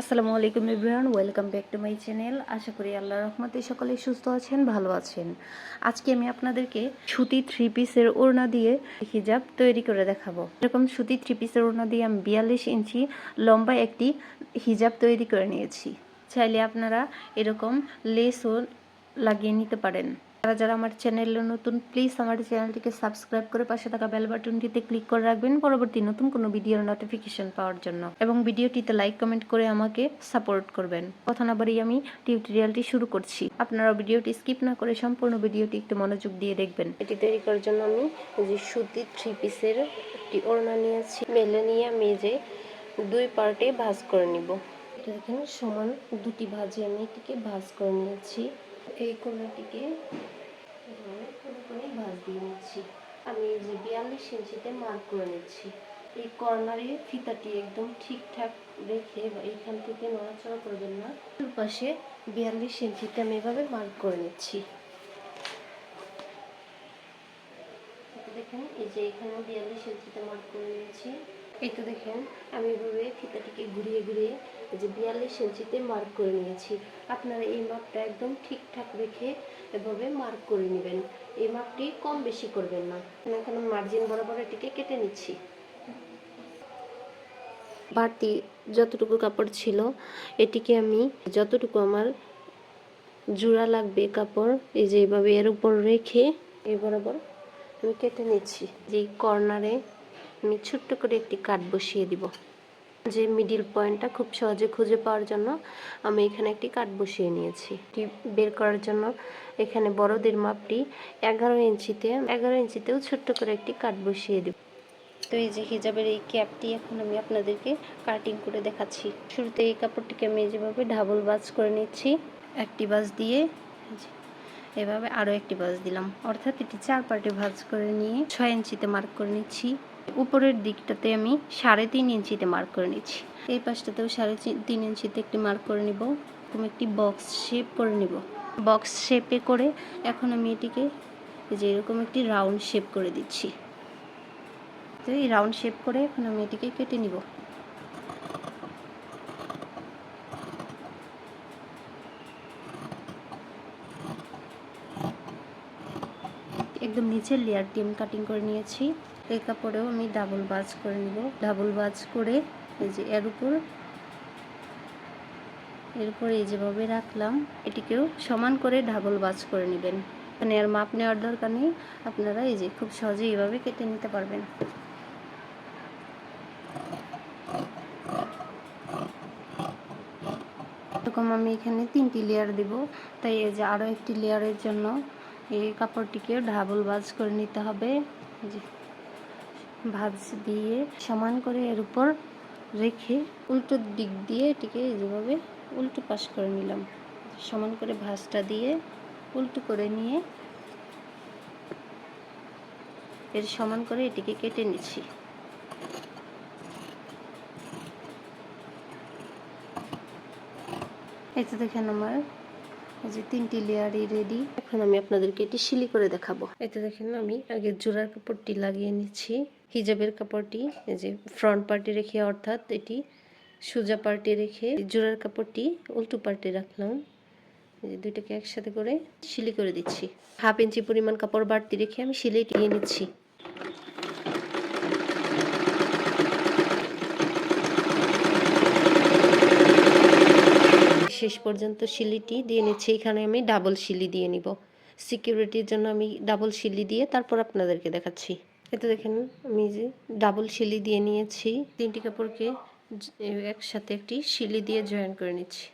আসসালামু আলাইকুম everyone, welcome back to my channel. আশা করি আল্লাহর রহমতে সকলেই সুস্থ আছেন, ভালো আছেন। আজকে আমি আপনাদেরকে সুতি থ্রি পিসের ওড়না দিয়ে হিজাব তৈরি করে দেখাবো। এরকম সুতি থ্রি পিসের ওড়না দিয়ে আমি বিয়াল্লিশ ইঞ্চি লম্বা একটি হিজাব তৈরি করে নিয়েছি। চাইলে আপনারা এরকম লেসও লাগিয়ে নিতে পারেন। যারা যারা আমার চ্যানেলে নতুন প্লিজ আমার চ্যানেলটিকে সাবস্ক্রাইব করে পাশে থাকা বেল বাটনটিতে ক্লিক করে রাখবেন পরবর্তী নতুন কোনো ভিডিওর নোটিফিকেশন পাওয়ার জন্য। এবং ভিডিওটিতে লাইক কমেন্ট করে আমাকে সাপোর্ট করবেন। কথা না আমি টিউটোরিয়ালটি শুরু করছি। আপনারা ভিডিওটি স্কিপ না করে সম্পূর্ণ ভিডিওটি একটু মনোযোগ দিয়ে দেখবেন। এটি তৈরি করার জন্য আমি যে সুতির থ্রি পিসের একটি ওড়না নিয়েছি। মেলে নিয়ে আমি যে দুই পার্টে ভাঁজ করে নিব। দেখেন সমান দুটি ভাঁজে আমি এটিকে ভাঁজ করে নিয়েছি। এই কোনাটিকে এভাবে পুরোপুরি ভাঁজ দিয়ে নিচ্ছি। আমি এই যে বিয়াল্লিশ ইঞ্চিতে মার্ক করে নিচ্ছি। এই কর্নারে ফিতাটি একদম ঠিকঠাক রেখে এইখান থেকে নড়াচড়া করবেন না। পাশে বিয়াল্লিশ ইঞ্চিতে আমি এভাবে মার্ক করে নিচ্ছি। দেখেন, এই যে এখানে বিয়াল্লিশ ইঞ্চিতে মার্ক করে নিয়েছি। এই তো দেখেন, আমি এভাবে ফিতাটিকে ঘুরিয়ে ঘুরিয়ে যে বিয়াল্লিশ ইঞ্চিতে মার্ক করে নিয়েছি। আপনারা এই মাপটা একদম ঠিকঠাক রেখে এভাবে মার্ক করে নেবেন। এই মাপটি কম বেশি করবেন না। এখন মার্জিন বরাবর এটিকে কেটে নিচ্ছি। বাড়তি যতটুকু কাপড় ছিল, এটিকে আমি যতটুকু আমার জোড়া লাগবে কাপড়, এই যে এইভাবে এর উপর রেখে এই বরাবর আমি কেটে নিচ্ছি। যে কর্নারে আমি ছোট্ট করে একটি কাঠ বসিয়ে দিব। যে মিডিল পয়েন্টটা খুব সহজে খুঁজে পাওয়ার জন্য আমি এখানে একটি কাট বসিয়ে নিয়েছি। এটি বের করার জন্য এখানে বড়দের মাপটি এগারো ইঞ্চিতে, এগারো ইঞ্চিতেও ছোট্ট করে একটি কাট বসিয়ে দিব। তো এই যে হিজাবের এই ক্যাপটি এখন আমি আপনাদেরকে কাটিং করে দেখাচ্ছি। শুরুতে এই কাপড়টিকে আমি যেভাবে ডাবল বাজ করে নিচ্ছি, একটি বাজ দিয়ে এভাবে আরও একটি বাজ দিলাম। অর্থাৎ এটি চার পার্টি ভাজ করে নিয়ে ছয় ইঞ্চিতে মার্ক করে নিচ্ছি। উপরের দিকটাতে আমি সাড়ে তিন ইঞ্চিতে মার্ক করে নিচ্ছি। এই পাশটাতেও সাড়ে তিন ইঞ্চিতে একটি মার্ক করে নিব, এরকম একটি বক্স শেপ করে নিব। বক্স শেপে করে এখন আমি এটিকে যে এরকম একটি রাউন্ড শেপ করে দিচ্ছি। তো এই রাউন্ড শেপ করে এখন আমি এটিকে কেটে নিব। একদম নিচের লেয়ারটি আমি কাটিং করে নিয়েছি। এই কাপড়েও আমি ডাবল বাজ করে নিব। ডাবল বাজ করে এই যে এর উপর এর উপর এই যেভাবে রাখলাম, এটিকেও সমান করে ডাবল বাজ করে নেবেন। মানে আর মাপ নেওয়ার দরকার নেই, আপনারা এই যে খুব সহজে এইভাবে কেটে নিতে পারবেন। এরকম আমি এখানে তিনটি লেয়ার দিব, তাই এই যে আরও একটি লেয়ারের জন্য এই কাপড়টিকে ডাবল বাজ করে নিতে হবে। যে ভাঁজ দিয়ে সমান করে এর উপর রেখে উল্টো দিক দিয়ে এটিকে যেভাবে উল্টো পাশ করে নিলাম, সমান করে ভাঁজটা দিয়ে উল্টো করে নিয়ে এর সমান করে এটিকে কেটে নিচ্ছি। এই তো দেখেন আমার যে তিনটি লেয়ারই রেডি এখন আমি আপনাদেরকে এটি সিলি করে দেখাবো। এতে দেখেন আমি আগে জোড়ার কাপড়টি লাগিয়ে নিচ্ছি। হিজাবের কাপড়টি, এই যে ফ্রন্ট পার্টি রেখে, অর্থাৎ এটি সোজা পার্টি রেখে জোড়ার কাপড়টি উল্টো পার্টি রাখলাম। যে দুইটাকে একসাথে করে সিলি করে দিচ্ছি। হাফ ইঞ্চি পরিমাণ কাপড় বাড়তি রেখে আমি সিলাই দিয়ে নিচ্ছি। শেষ পর্যন্ত শিলিটি দিয়ে নিচ্ছি। এখানে আমি ডাবল শিলি দিয়ে নিব। সিকিউরিটির জন্য আমি ডাবল শিলি দিয়ে তারপর আপনাদেরকে দেখাচ্ছি। এতে দেখেন, আমি যে ডাবল শিলি দিয়ে নিয়েছি, তিনটি কাপড়কে একসাথে একটি শিলি দিয়ে জয়েন করে নিচ্ছি।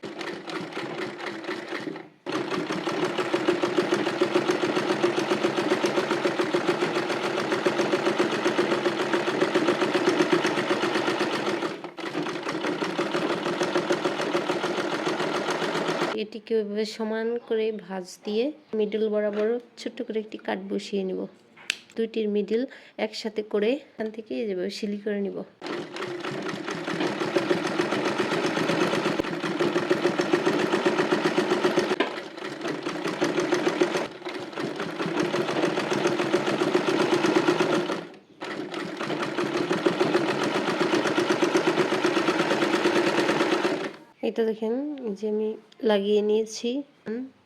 এটিকে ওইভাবে সমান করে ভাঁজ দিয়ে মিডল বরাবর ছোট্ট করে একটি কাট বসিয়ে নিব। দুইটির মিডল একসাথে করে এখান থেকে যেভাবে সিলি করে নিব। এটা দেখেন এই যে আমি লাগিয়ে নিয়েছি।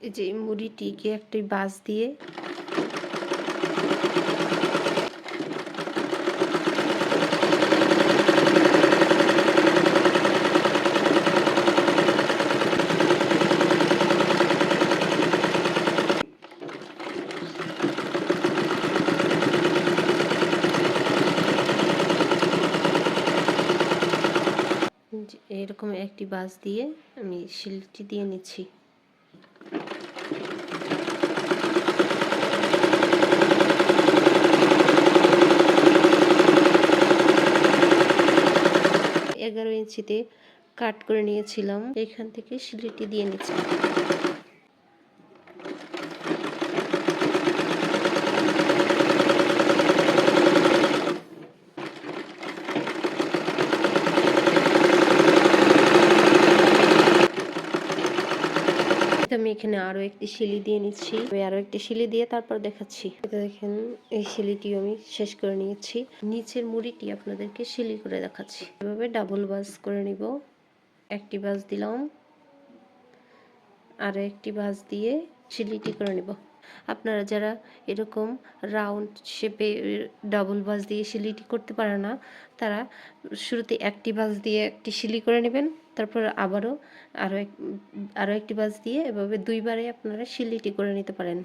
এই যে মুড়িটিকে একটি বাঁশ দিয়ে যে এরকম একটি বাস দিয়ে আমি শিলটি দিয়ে নিচ্ছি। এগারো ইঞ্চিতে কাট করে নিয়েছিলাম। এখান থেকে শিলিটি দিয়ে নিচ্ছি। এখানে আরও একটি শিলি দিয়ে নিচ্ছি। আমি আরও একটি শিলি দিয়ে তারপর দেখাচ্ছি। এটা দেখেন, এই শিলিটি আমি শেষ করে নিয়েছি। নিচের মুড়িটি আপনাদেরকে শিলি করে দেখাচ্ছি। এভাবে ডাবল বাস করে নিব। একটি বাস দিলাম। আর একটি বাস দিয়ে শিলিটি করে নিব। আপনারা যারা এরকম রাউন্ড শেপে ডাবল বাস দিয়ে শিলিটি করতে পারে না, তারা শুরুতে একটি বাস দিয়ে একটি শিলি করে নেবেন, তারপর আবারও আরও এক আরও একটি বাস দিয়ে এভাবে দুইবারে আপনারা শিলিটি করে নিতে পারেন।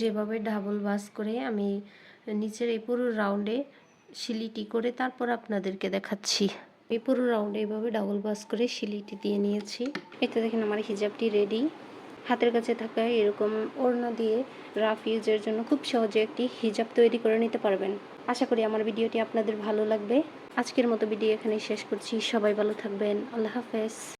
যেভাবে ডাবল বাস করে আমি নিচের এই পুরো রাউন্ডে শিলিটি করে তারপর আপনাদেরকে দেখাচ্ছি। এই পুরো রাউন্ডে এইভাবে ডাবল বাস করে শিলিটি দিয়ে নিয়েছি। এতে দেখেন আমার হিজাবটি রেডি হাতের কাছে থাকা এরকম ওড়না দিয়ে রাফ ইউজের জন্য খুব সহজে একটি হিজাব তৈরি করে নিতে পারবেন। আশা করি আমার ভিডিওটি আপনাদের ভালো লাগবে। আজকের মতো ভিডিও এখানে শেষ করছি। সবাই ভালো থাকবেন। আল্লাহ হাফেজ।